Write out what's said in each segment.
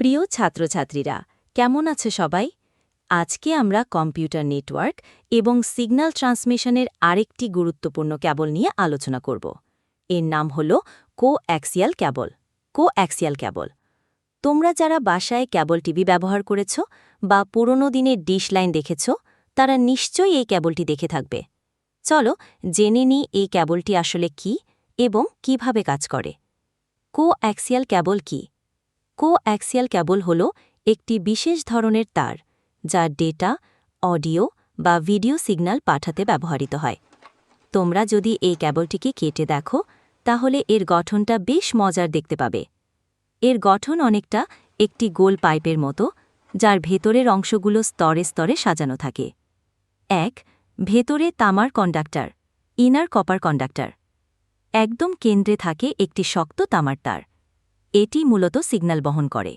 প্রিয় ছাত্রছাত্রীরা, কেমন আছে সবাই? আজকে আমরা কম্পিউটার নেটওয়ার্ক এবং সিগন্যাল ট্রান্সমিশনের আরেকটি গুরুত্বপূর্ণ ক্যাবল নিয়ে আলোচনা করব। এর নাম হল coaxial cable. Coaxial cable. তোমরা যারা বাসায় ক্যাবল টিভি ব্যবহার করেছ বা পুরনো দিনের ডিশ লাইন দেখেছ, তারা নিশ্চয়ই এই ক্যাবলটি দেখে থাকবে। চলো জেনে নিই এই ক্যাবলটি আসলে কি এবং কীভাবে কাজ করে। কো অ্যাক্সিয়াল ক্যাবল কি? কো অ্যাক্সিয়াল ক্যাবল হল একটি বিশেষ ধরনের তার, যা ডেটা, অডিও বা ভিডিও সিগন্যাল পাঠাতে ব্যবহৃত হয়। তোমরা যদি এই ক্যাবলটিকে কেটে দেখো, তাহলে এর গঠনটা বেশ মজার দেখতে পাবে। এর গঠন অনেকটা একটি গোল পাইপের মতো, যার ভেতরের অংশগুলো স্তরে স্তরে সাজানো থাকে। এক, ভেতরে তামার কন্ডাক্টর, ইনার কপার কন্ডাক্টর। একদম কেন্দ্রে থাকে একটি শক্ত তামার তার। এটি মূলত সিগন্যাল বহন করে।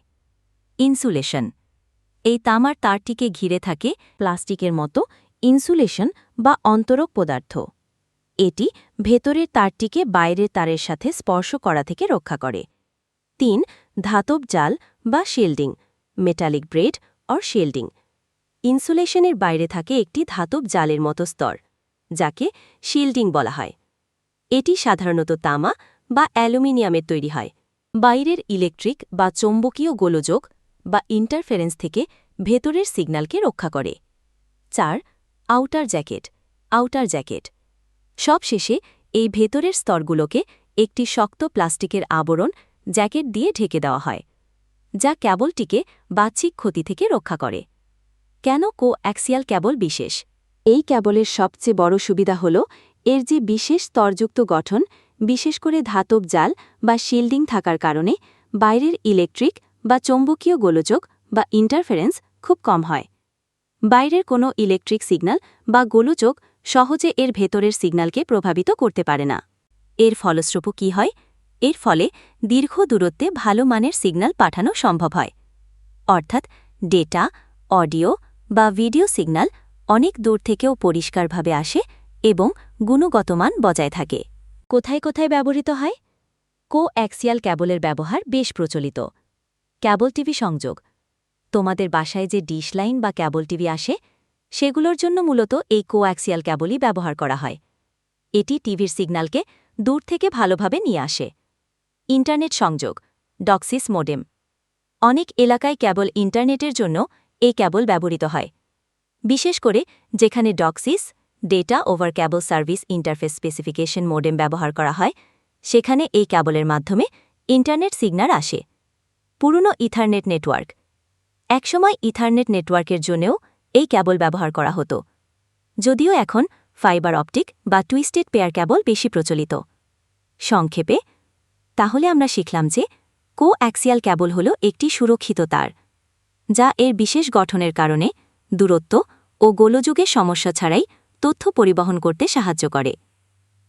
ইনসুলেশন। এই তামার তারটিকে ঘিরে থাকে প্লাস্টিকের মতো ইনসুলেশন বা অন্তরক পদার্থ। এটি ভেতরের তারটিকে বাইরের তারের সাথে স্পর্শ করা থেকে রক্ষা করে। তিন, ধাতব জাল বা shielding metallic braid or shielding ইনসুলেশনের বাইরে থাকে একটি ধাতব জালের মতো স্তর, যাকে শিল্ডিং বলা হয়। এটি সাধারণত তামা বা অ্যালুমিনিয়ামের তৈরি হয়। বাইরের ইলেকট্রিক বা চৌম্বকীয় গোলযোগ বা ইন্টারফেরেন্স থেকে ভেতরের সিগন্যালকে রক্ষা করে। চার, আউটার জ্যাকেট আউটার জ্যাকেট। সবশেষে এই ভেতরের স্তরগুলোকে একটি শক্ত প্লাস্টিকের আবরণ জ্যাকেট দিয়ে ঢেকে দেওয়া হয়, যা ক্যাবলটিকে বাহ্যিক ক্ষতি থেকে রক্ষা করে। কেন কো অ্যাক্সিয়াল ক্যাবল বিশেষ? এই ক্যাবলের সবচেয়ে বড় সুবিধা হল এর যে বিশেষ স্তরযুক্ত গঠন বিশেষ করে ধাতব জাল বা শিল্ডিং থাকার কারণে বাইরের ইলেকট্রিক বা চৌম্বকীয় গোলযোগ বা ইন্টারফারেন্স খুব কম হয়। বাইরের কোনো ইলেকট্রিক সিগন্যাল বা গোলযোগ সহজে এর ভেতরের সিগন্যালকে প্রভাবিত করতে পারে না। এর ফলস্রূপ কি হয়? এর ফলে দীর্ঘ দূরত্বে ভালো মানের সিগন্যাল পাঠানো সম্ভব হয়। অর্থাৎ ডেটা, অডিও বা ভিডিও সিগন্যাল অনেক দূর থেকেও পরিষ্কারভাবে আসে এবং গুণগত মান বজায় থাকে। কোথায় কোথায় ব্যবহৃত হয়? কো অ্যাক্সিয়াল ক্যাবলের ব্যবহার বেশ প্রচলিত। ক্যাবল টিভি সংযোগ। তোমাদের বাসায় যে ডিশ লাইন বা ক্যাবল টিভি আসে, সেগুলোর জন্য মূলত এই কো অ্যাক্সিয়াল ক্যাবলই ব্যবহার করা হয়। এটি টিভির সিগন্যালকে দূর থেকে ভালোভাবে নিয়ে আসে। ইন্টারনেট সংযোগ, ডক্সিস মোডেম। অনেক এলাকায় কেবল ইন্টারনেটের জন্য এই ক্যাবল ব্যবহৃত হয়। বিশেষ করে যেখানে DOCSIS data over cable service interface specification modem ব্যবহার করা হয়, সেখানে এই ক্যাবলের মাধ্যমে ইন্টারনেট সিগন্যাল আসে। পুরনো ইথারনেট নেটওয়ার্ক। একসময় ইথারনেট নেটওয়ার্কের জন্যও এই ক্যাবল ব্যবহার করা হতো। যদিও এখন ফাইবার অপটিক বা টুইস্টেড পেয়ার ক্যাবল বেশি প্রচলিত। সংক্ষেপে, তাহলে আমরা শিখলাম যে কো অ্যাক্সিয়াল ক্যাবল হল একটি সুরক্ষিত তার, যা এর বিশেষ গঠনের কারণে দূরত্ব ও গোলযুগের সমস্যা ছাড়াই তথ্য পরিবহন করতে সাহায্য করে।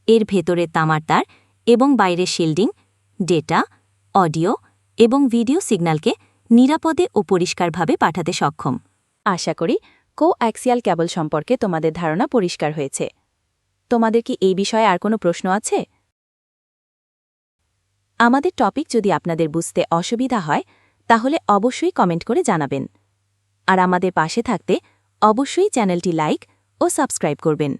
এর ভেতরে তামার তার এবং বাইরে শিল্ডিং ডেটা অডিও এবং ভিডিও সিগন্যালকে নিরাপদে ও পরিষ্কারভাবে পাঠাতে সক্ষম। আশা করি কো অ্যাক্সিয়াল ক্যাবল সম্পর্কে তোমাদের ধারণা পরিষ্কার হয়েছে। তোমাদের কি এই বিষয়ে আর কোনো প্রশ্ন আছে? আমাদের টপিক যদি আপনাদের বুঝতে অসুবিধা হয়, তাহলে অবশ্যই কমেন্ট করে জানাবেন। আর আমাদের পাশে থাকতে অবশ্যই চ্যানেলটি লাইক ও সাবস্ক্রাইব করবেন।